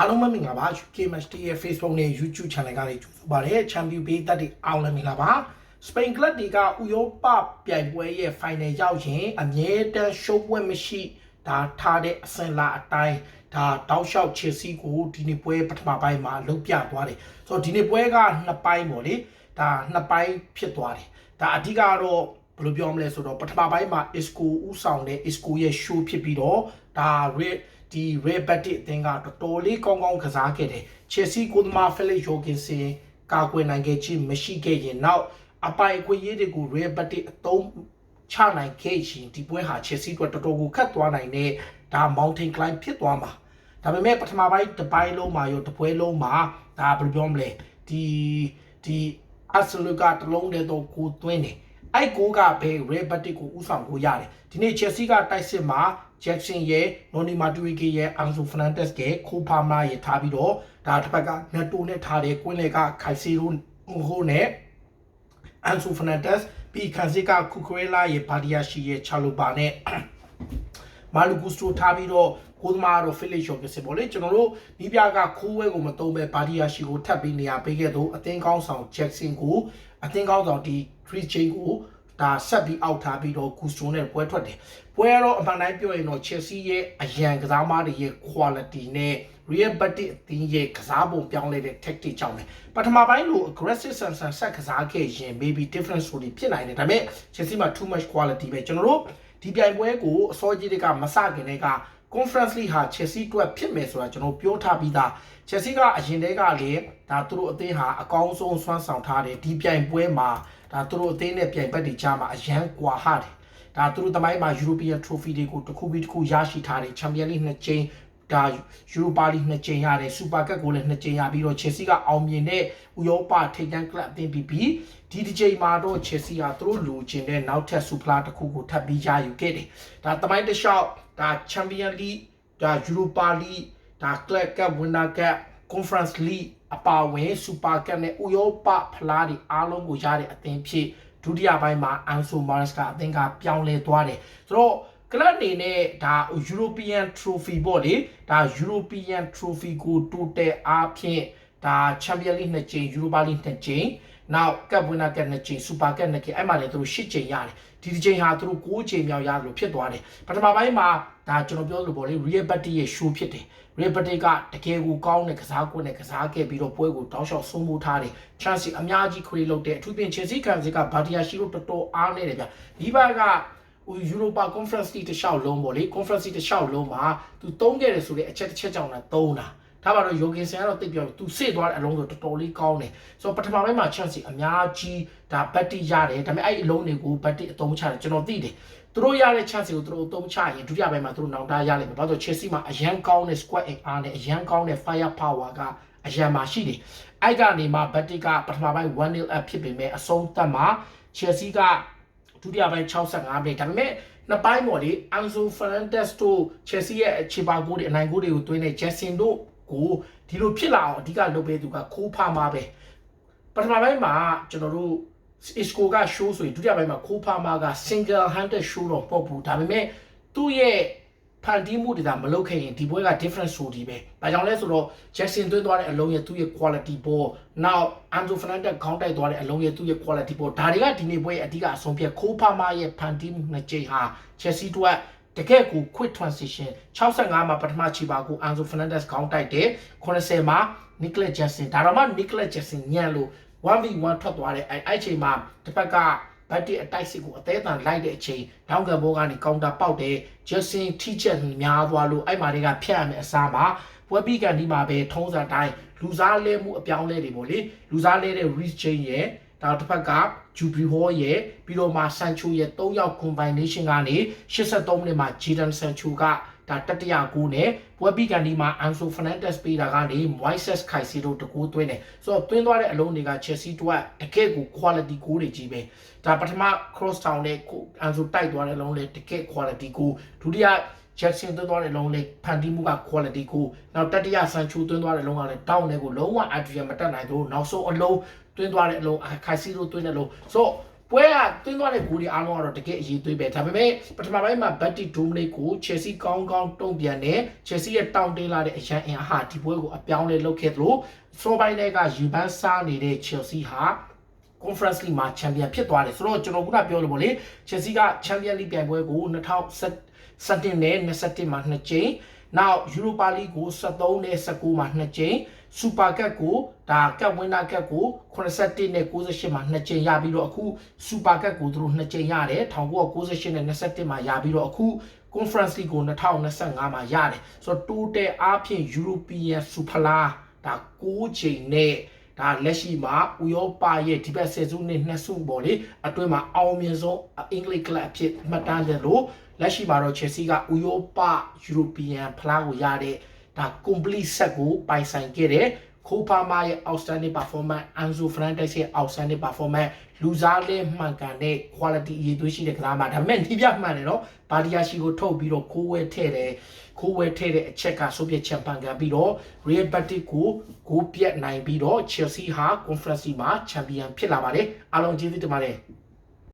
အားလုံးပဲမင်္ဂလာပါ UK Match ရဲ့ Facebook နဲ့ YouTube Channel ကနေကြိုဆိုပါရစေ။ Champion ပေးသက်တွေအားလုံးမင်္ဂလာပါ။ Spain Club တွေကဥရောပပြိုင်ပွဲရဲ့ Final ရောက်ရင်အမြဲတမ်းရှုံးပွဲမရှိဒါထားတဲ့အစင်လာအတိုင်းဒါတောက်လျှောက် Chelsea ကိုဒီနေ့ပွဲပထမပိုင်းမှာလုတ်ပြသွားတယ်။ဆိုတော့ဒီနေ့ပွဲကနှစ်ပိုင်းပေါ့လေ။ဒါနှစ်ပိုင်းဖြစ်သွားတယ်။ဒါအဓိကတော့ဘယ်လိုပြောမလဲဆိုတော့ပထမပိုင်းမှာ Isco ဥဆောင်တဲ့ Isco ရဲ့ show ဖြစ်ပြီးတော့ဒါ Red ဒီ Red Batty အသင်းကတော်တော်လေးကောင်းကောင်းကစားခဲ့တယ်။ Chelsea ကိုသမား Felix Jorgensen ကာကွယ်နိုင်ခဲ့ခြင်းမရှိခဲ့ရင်နောက်အပိုင်အခွင့်အရေးတွေကို Red Batty အသုံးချနိုင်ခဲ့ရင်ဒီပွဲဟာ Chelsea အတွက်တော်တော်ကိုခတ်သွားနိုင်တဲ့ဒါ Mountain Climb ဖြစ်သွားမှာဒါပေမဲ့ပထမပိုင်းတစ်ပိုင်းလုံးမှာရောတစ်ပွဲလုံးမှာဒါဘယ်လိုပြောမလဲဒီဒီအဆလူကတလုံးတည်းတော့ကိုသွင်းတယ်အဲ့ကိုကဘယ် Red Batty ကိုဥဆောင်ကိုရတယ်ဒီနေ့ Chelsea ကတိုက်စစ်မှာ Jackson ရဲ့ Noni Madueke ရဲ့ Ansu Fernandez ရဲ့ Kopama ရဲ့ထားပြီးတော့ဒါတစ်ဖက်က Neto နဲ့ထားတဲ့ကွင်းလက်က Kaisero ဟိုနဲ့ Ansu Fernandez ပြီးခန်စစ်က Cucurella ရဲ့ Badiashi ရဲ့ Chalupa နဲ့မာလူကူစတိုထားပြီးတော့ကိုသမားတော့ Felix Jorgensen ပေါ့လေကျွန်တော်တို့ဒီပြကခိုးဝဲကိုမတုံးပဲဘာဒီယာရှိကိုထပ်ပြီးနေရာပေးခဲ့တော့အသင်းကောင်းဆောင် Jackson ကိုအသင်းကောင်းဆောင်ဒီ Chris Chain ကို ဒါဆက်ပြီးအောက်ထားပြီးတော့ကူစတိုနဲ့ပွဲထွက်တယ်ပွဲတော့အမှန်တိုင်းပြောရင်တော့ Chelsea ရဲ့အရန်ကစားမားတွေရဲ့ quality နဲ့ Real Betis အသင်းရဲ့ကစားပုံပြောင်းလဲတဲ့ tactic ကြောင့်ပဲပထမပိုင်းလို aggressive ဆန်ဆန်ဆက်ကစားခဲ့ရင် maybe different story ဖြစ်နိုင်တယ်ဒါပေမဲ့ Chelsea မှာ too much quality ပဲကျွန်တော်တို့ဒီပြိုင်ပွဲကိုအစောကြီးတွေကမစခင်တည်းက conference league ဟာ Chelsea အတွက်ဖြစ်မယ်ဆိုတာကျွန်တော်ပြောထားပြီးသား Chelsea ကအရင်တည်းကလည်းဒါသူတို့အသင်းဟာအကောင်းဆုံးစွမ်းဆောင်ထားတယ်ဒီပြိုင်ပွဲမှာဒါသူတို့အသင်းနဲ့ပြိုင်ဘက်တွေကြားမှာအရန်ကွာဟတယ်ဒါသူတို့တမိုင်းမှာ European Trophy တွေကိုတစ်ခုပြီးတစ်ခုရရှိထားတယ် Champions League နှစ်ကြိမ်ဒါယူရိုပါလိနှစ်ကြိမ်ရတယ်စူပါကပ်ကိုလည်းနှစ်ကြိမ်ရပြီးတော့ Chelsea ကအောင်မြင်တဲ့ဥရောပထိပ်တန်းကလပ်အသင်းပြီးပြီးဒီတစ်ကြိမ်မှာတော့ Chelsea ဟာသူတို့လိုချင်တဲ့နောက်ထပ်စူပလာတစ်ခုကိုထပ်ပြီးရယူခဲ့တယ်ဒါတမိုင်းတစ်လျှောက် ဒါ Champions League ဒါ Europa League ဒါ Club Cup Winner Cup Conference League အပါအဝင် Super Cup နဲ့ဥရောပဖလားတွေအားလုံးကိုရတဲ့အသင်းဖြစ်ဒုတိယပိုင်းမှာ Ansu Mares ကအသင်းကပြောင်းလဲသွားတယ်ဆိုတော့ကလပ်အနေနဲ့ဒါ European Trophy ပေါ့လေဒါ European Trophy ကိုတိုးတက်အားဖြင့်ဒါ Champions League နှစ်ကြိမ် Europa League နှစ်ကြိမ် နောက်ကပ်ဝင်နာကပ်နှစ်ကြိမ်စူပါကပ်နှစ်ကြိမ်အဲ့မှာလည်းသူတို့၈ကြိမ်ရတယ်ဒီတစ်ကြိမ်ဟာသူတို့9ကြိမ်မြောက်ရတယ်လို့ဖြစ်သွားတယ်ပထမပိုင်းမှာဒါကျွန်တော်ပြောလို့ပေါ့လေ Real Batty ရဲ့ show ဖြစ်တယ် Real Batty ကတကယ်ကိုကောင်းတဲ့ကစားကွက်နဲ့ကစားခဲ့ပြီးတော့ပွဲကိုတောက်လျှောက်ဆုံးမိုးထားတယ် chance အများကြီး create လုပ်တဲ့အထူးဖြင့် Chelsea ကန်စီက Badia ရှိလို့တော်တော်အားနေတယ်ဗျဒီဘက်ကဟို Europa Conference League တစ်လျှောက်လုံးပေါ့လေ Conference League တစ်လျှောက်လုံးမှာသူသုံးခဲ့တယ်ဆိုတဲ့အချက်တစ်ချက်ကြောင့်လည်းသုံးတာ ဒါပါတော့ Yogi Sen ကတော့တိတ်ပြောသူစေ့သွားတဲ့အလုံးဆိုတော်တော်လေးကောင်းတယ်ဆိုတော့ပထမပိုင်းမှာ chance အများကြီးဒါဘတ်တီရတယ်ဒါပေမဲ့အဲ့အလုံးတွေကိုဘတ်တီအသုံးချတယ်ကျွန်တော်သိတယ်သူတို့ရတဲ့ chance ကိုသူတို့အသုံးချရင်ဒုတိယပိုင်းမှာသူတို့နောက်တာရလိမ့်မယ်ဘာလို့ Chelsea မှာအရန်ကောင်းတဲ့ squad အင်အားနဲ့အရန်ကောင်းတဲ့ fire power ကအရန်မှာရှိတယ်အဲ့ကနေမှဘတ်တီကပထမပိုင်း1-0 up ဖြစ်ပေမဲ့အဆုံးသတ်မှာ Chelsea ကဒုတိယပိုင်း65မိနစ်ဒါပေမဲ့နှစ်ပိုင်းပေါ်လေအန်ဆိုဖရန်ဒက်စ်တို့ Chelsea ရဲ့အခြေပါကိုတွေအနိုင်ကိုတွေကိုတွင်းနေ Jackson တို့ ကိုဒီလိုဖြစ်လာအောင်အဓိကလုပ်ပေးသူကခိုးဖားမှာပဲပထမပိုင်းမှာကျွန်တော်တို့ Isco က show ဆိုရင်ဒုတိယပိုင်းမှာခိုးဖားမှာက single handed show တော့ပေါ့ဘူးဒါပေမဲ့သူ့ရဲ့ဖန်တီးမှုတွေဒါမလုပ်ခဲ့ရင်ဒီပွဲက different story ပဲ။ဘာကြောင့်လဲဆိုတော့ Jackson သွင်းသွားတဲ့အလုံးရဲ့သူ့ရဲ့ quality ပေါ်နောက် Anzo Fernandez ခေါင်းတိုက်သွားတဲ့အလုံးရဲ့သူ့ရဲ့ quality ပေါ်ဒါတွေကဒီနေ့ပွဲရဲ့အဓိကအဆုံးဖြတ်ခိုးဖားမရဲ့ဖန်တီးမှုနှစ်ကြိမ်ဟာ Chelsea တို့က တကယ့်ကို quick transition 65မှာပထမချီပါကို Anzo Fernandez ခေါင်းတိုက်တယ်80မှာ Nicolas Jackson ဒါတော့မှ Nicolas Jackson ညံ့လို့ 1v1 ထွက်သွားတယ်အဲအဲ့ချိန်မှာတစ်ဖက်ကဘတ်တီအတိုက်စစ်ကိုအသေးအံလိုက်တဲ့အချိန်နောက်ကဘောကနေကောင်တာပေါက်တယ်ဂျက်ဆင်ထိချက်များသွားလို့အဲ့မှာတွေကဖြတ်ရမယ်အစားမှာပွဲပြီးကန်ဒီမှာပဲထုံးစံတိုင်းလူစားလဲမှုအပြောင်းလဲတွေပေါ့လေလူစားလဲတဲ့ reach chain ရဲ့ ဒါတစ်ဖက်ကဂျူဘရီဟောရဲ့ပြီးတော့မှဆန်ချိုရဲ့၃ယောက် combination ကနေ83မိနစ်မှာဂျီဒန်ဆန်ချိုကဒါတတိယကိုနဲ့ပွဲပြီးကန်ဒီမှာအန်ဆိုဖရနန်ဒက်စ်ပေးတာကနေ Moises Caicedo တကူသွင်းတယ်ဆိုတော့သွင်းသွားတဲ့အလုံးတွေက Chelsea တို့ကတကယ့်ကို quality ကိုတွေကြီးပဲဒါပထမ cross town နဲ့အန်ဆိုတိုက်သွားတဲ့အလုံးတွေတကယ့် quality ကိုဒုတိယ Jackson သွင်းသွားတဲ့လုံးလေးဖန်တီးမှုက quality ကိုနောက်တတိယ Sancho သွင်းသွားတဲ့လုံးကလည်း down နဲ့ကိုလုံးဝ Adrian မတက်နိုင်တော့နောက်ဆုံးအလုံးသွင်းသွားတဲ့အလုံး Caicedo သွင်းတဲ့လုံးဆိုတော့ပွဲကတွင်းသွားတဲ့ဂိုးတွေအားလုံးကတော့တကယ်အရေးသွေးပဲဒါပေမဲ့ပထမပိုင်းမှာဘတ်တီဒိုမနီကို Chelsea ကောင်းကောင်းတုံ့ပြန်တယ် Chelsea ရဲ့တောင်းတင်းလာတဲ့အရန်အင်အားဟာဒီပွဲကိုအပြောင်းလဲလုပ်ခဲ့သလိုစောပိုင်းတွေကယူပန်းစားနေတဲ့ Chelsea ဟာ Conference League မှာ Champion ဖြစ်သွားတယ်ဆိုတော့ကျွန်တော်ခုနပြောလို့ပေါ့လေ Chelsea က Champion League ပြိုင်ပွဲကို2017နဲ့27မှာ2ကြိမ်နောက် Europa League ကို73နဲ့19မှာ2ကြိမ် Super Cup ကိုဒါကပ်ဝင်းနာကပ်ကို81နဲ့68မှာ2ကြိမ်ရပြီးတော့အခု Super Cup ကိုသူတို့2ကြိမ်ရတယ်1998နဲ့21မှာရပြီးတော့အခု Conference League ကို2025မှာရတယ်ဆိုတော့ total အားဖြင့် European Super League ဒါ6ချိန်နဲ့ ဒါလက်ရှိမှာဥရောပရဲ့ဒီဘက်ဆယ်စုနှစ်နှစ်စုပေါ့လေအတွင်းမှာအောင်မြင်ဆုံးအင်္ဂလိပ်ကလပ်အဖြစ်မှတ်တမ်းတယ်လို့လက်ရှိမှာတော့ Chelsea ကဥရောပ European ဖလားကိုရတဲ့ဒါ complete set ကိုပိုင်ဆိုင်ခဲ့တဲ့ ခိုပါမာရဲ့ outstanding performance Anzo Fernandez ရဲ့ outstanding performance လူစားလဲမှန်ကန်တဲ့ quality အရေးသွေးရှိတဲ့ကစားမှာဒါပေမဲ့ဒီပြမှန်တယ်နော်ဘာဒီယာရှိကိုထုတ်ပြီးတော့ခိုးဝဲထည့်တယ်ခိုးဝဲထည့်တဲ့အချက်ကဆိုပြချန်ပန်ကန်ပြီးတော့ Real Betis ကိုဂိုးပြတ်နိုင်ပြီးတော့ Chelsea ဟာ Conference မှာ Champion ဖြစ်လာပါတယ်အားလုံးကျေးဇူးတင်ပါတယ်